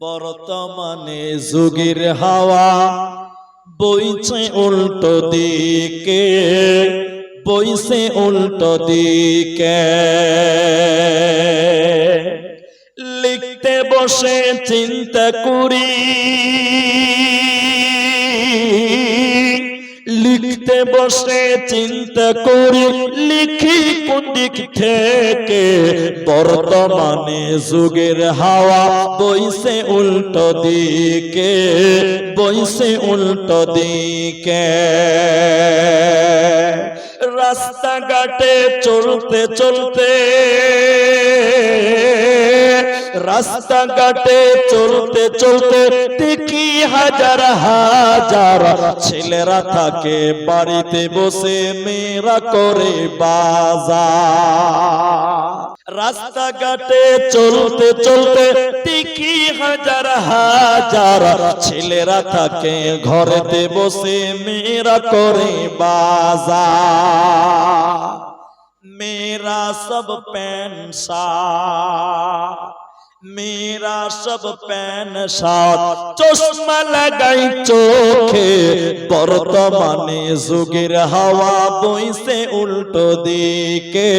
বর্তমানে যুগের হাওয়া বইছে উল্টো দিকে বইছে উল্টো দিকে। লিখতে বসে চিন্তা করি বসে চিন্তা করি, লিখি কোন দিক থেকে? বর্তমানে যুগের হাওয়া বইছে উল্টো দিকে, বইছে উল্টো দিকে। রাস্তাঘাটে চলতে চলতে রাস্তাঘাটে চলতে চলতে দেখি হাজার হাজার ছেলেরা থাকে বাড়িতে বসে মেয়েরা করে বাজার। রাস্তাঘাটে চলতে চলতে টিকি হাজার হাজার ছেলেরা থাকে ঘরেতে বসে মেয়েরা করে বাজার। মেরা সব প্যান্ট मेरा सब पैन সাত চশমা লাগাই চোখে বর্তমানে যুগের হাওয়া বইছে উল্টো দিকে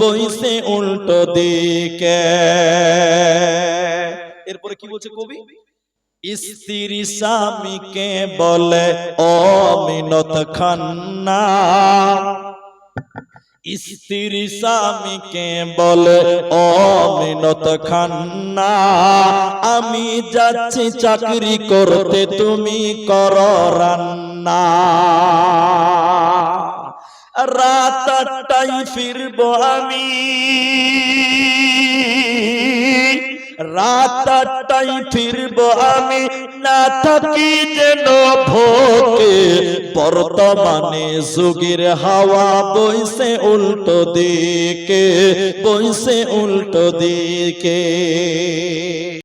বইছে উল্টো দিকে এরপরে কি বলছে কবি স্ত্রী স্বামীকে বলে অমিনত খান্না স্ত্রী স্বামীকে বলে, ও মিনত খান্না, আমি যাচ্ছি চাকরি করতে, তুমি কর রান্না। রাত আটটাই ফিরবো আমি। রাত ফিরব আমি, না থাকি যেন ভোকে বর্তমানে সুগির হাওয়া বইসে উল্টো দিকে বইসে উল্টো দিকে।